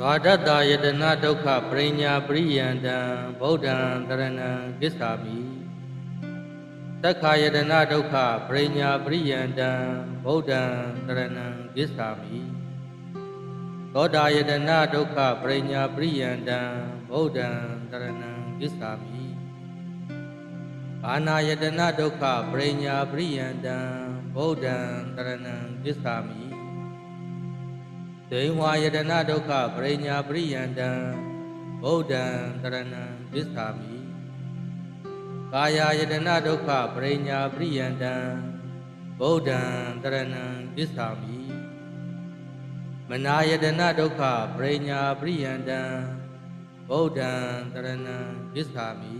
ဒွါဒတ္တယတနာဒုက္ခပရိညာပရိယန္တံဗုဒ္ဓံတရဏံဂစ္ဆာမိသက္ခာယတနာဒုက္ခပရိညာပရိယန္တံဗုဒ္ဓံတရဏံဂစ္ဆာမိသောတာယတနာဒုက္ခပရိညာပရိယန္တံဗုဒ္ဓံတရဏံဂစ္ဆာမိဘာနာယတနာဒုက္ခပရိညာပရိယန္တံဗုဒ္ဓံတရဏံဂစ္ဆာမိ ဒိဝါယတနာဒုက္ခပရိညာပရိယန္တံဗုဒ္ဓံတရဏံသစ္စာမိကာယယတနာဒုက္ခပရိညာပရိယန္တံဗုဒ္ဓံတရဏံသစ္စာမိမနာယတနာဒုက္ခပရိညာပရိယန္တံဗုဒ္ဓံတရဏံသစ္စာမိ